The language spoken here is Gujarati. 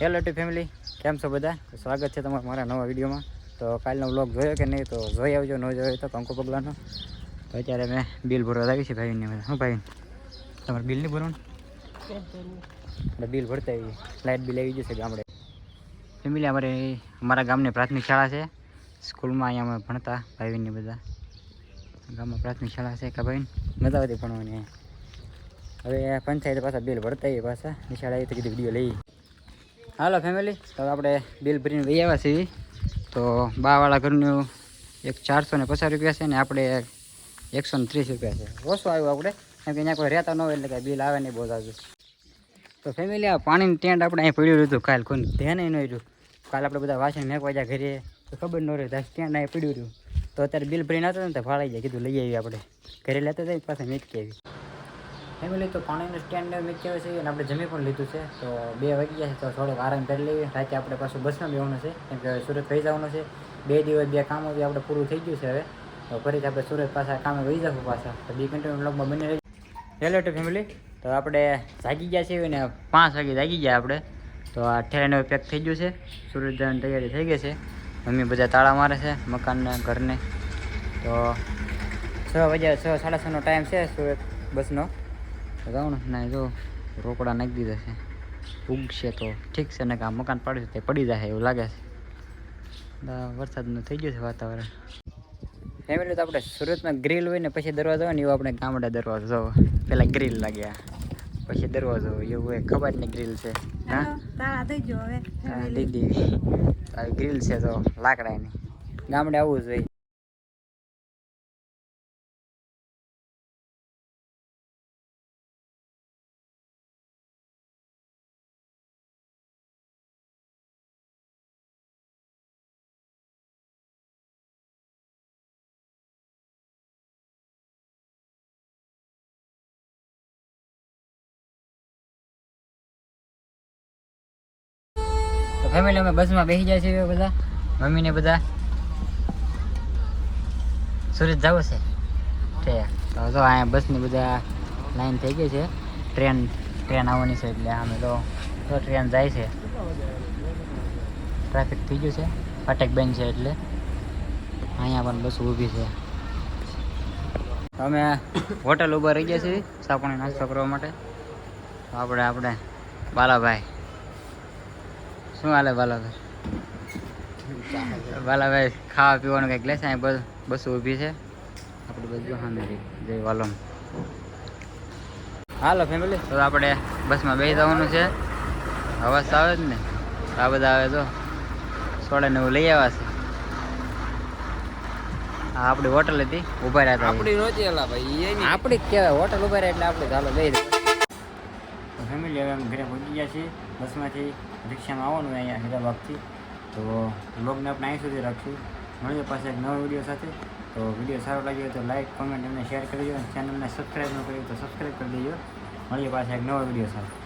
હેલો ટુ ફેમિલી કેમ છો બધા? સ્વાગત છે તમારા મારા નવા વિડીયોમાં. તો કાલનો વ્લોગ જોયો કે નહીં તો જોઈ આવજો, ન જોયો તો કંકુ પગલાનો. તો અત્યારે મેં બિલ ભરવા આવી છે ભાઈને બધા શું ભાઈ, તમારે બિલ નહીં ભરવાનું? બિલ ભરતા આવીએ. લાઇટ બિલ આવી જશે ગામડે. ફેમિલી અમારે અમારા ગામની પ્રાથમિક શાળા છે. સ્કૂલમાં અહીંયા અમે ભણતા ભાઈને બધા. ગામમાં પ્રાથમિક શાળા છે કે ભાઈ મજા આવતી ભણવાની હવે પંચાયત પાછા બિલ ભરતા આવીએ પાછા. નિશાળા તો કીધું વીડિયો લઈએ હાલો ફેમિલી તો આપણે બિલ ભરીને લઈ આવ્યા છીએ. તો બાવાળા ઘરનું એક ચારસો ને પચાસ રૂપિયા છે ને આપણે એકસો ને ત્રીસ રૂપિયા છે. ઓછું આવ્યું આપણે કેમ કે અહીંયા કોઈ રહેતા ન હોય એટલે કાંઈ બિલ આવે નહીં બહુ જાજુ તો ફેમિલી આ પાણીની ટેન્ટ આપણે અહીં પડ્યું હતું કાલ, કોઈ ધ્યાન નહીં રહ્યું કાલ આપણે બધા વાસણ મેકવા જ્યાં ઘરે, તો ખબર ન રહી ટેન્ટ અહીં પડ્યું હતું. તો અત્યારે બિલ ભરીને આવતા ને, તો ફાળાઈ જાય, કીધું લઈ આવી આપણે. ઘરે લેતા જઈએ, પાછા મેકતી આવી. ફેમિલી તો પાણીનું સ્ટેન્ડ મૂકી આવે છે અને આપણે જમી પણ લીધું છે. તો બે વાગી ગયા છે, તો થોડોક આરામ કરી લઈએ. રાતે આપણે પાછું બસમાં બેવાનું છે, કેમ કે સુરત થઈ જવાનું છે. બે દિવસ, બે કામો બી આપણે પૂરું થઈ ગયું છે હવે. તો ફરીથી આપણે સુરત પાછા કામે વહી જશું પાછા. તો બી કન્ટિન્યુ બ્લોગમાં બની રહી. હેલો ટુ ફેમિલી તો આપણે જાગી ગયા છીએ ને પાંચ વાગે જાગી ગયા આપણે. તો આ ઠેરાને પેક થઈ ગયું છે. સુરત જવાની તૈયારી થઈ ગઈ છે. મમ્મી બધા તાળા મારે છે મકાનને ઘરને. તો છ વાગ્યા, છ, સાડા છનો ટાઈમ છે સુરત બસનો. જાઉં ને ના જો રોકડા નાખી દીધા છે. ઉગશે તો ઠીક છે ને કાં મકાન પાડ્યું તે પડી જશે એવું લાગે છે. વરસાદનું થઈ ગયું છે વાતાવરણ. ફેમિલી તો આપણે સુરતમાં ગ્રીલ હોય ને પછી દરવાજો હોય ને એવું આપણે ગામડા દરવાજો જવો. પહેલાં ગ્રીલ લાગ્યા પછી દરવાજો એવું હોય ખબર ને ગ્રીલ છે. હા, દીદી ગ્રીલ છે તો લાકડાની. ગામડે આવવું જોઈએ ફેમિલી અમે બસમાં બેસી જાય છે બધા. મમ્મીને બધા. સુરત જવું છે. તો જો અહીંયા બસની બધા લાઈન થઈ ગઈ છે. ટ્રેન ટ્રેન આવવાની છે એટલે અમે તો ટ્રેન જાય છે. ટ્રાફિક થઈ ગયું છે. ફાટક બંધ છે એટલે. અહીંયા પણ બસ ઊભી છે. અમે હોટલ ઊભા રહી ગયા છીએ. સાપણી નાસ્તો કરવા માટે. આપણે આપણે, બાલાભાઈ. શું હાલે ભાલાભાઈ ભાલાભાઈ ખાવા પીવાનું કંઈક લેશે? અહીં બસ બસ ઊભી છે. આપણે બધું સામે જય વાલમ હાલો ફેમિલી તો આપણે બસમાં બેસી જવાનું છે. અવાજ તો આવે જ ને? આ બધા આવે તો સોડા ને એવું લઈ આવ્યા છે. આપણી હોટલ હતી ઊભા રહ્યા આપડી નહોતી ભાઈ આપણી જ કહેવાય હોટલ ઊભા રહ્યા એટલે આપણે ચાલો લઈ ફેમિલી અમે ઘરે પહોંચી ગયા છીએ. બસમાંથી રિક્ષામાં આવવાનું હોય અહીંયા હૈદરાબાદથી તો બ્લોગને આપણે અહીં સુધી રાખશું. મળીએ પાસે એક નવા વીડિયો સાથે. તો વીડિયો સારો લાગ્યો તો લાઇક કોમેન્ટ અને શેર કરી અને ચેનલને સબસ્ક્રાઈબ ન કરી તો સબસ્ક્રાઈબ કરી દેજો. મળીએ પાસે એક નવા વીડિયો સાથે.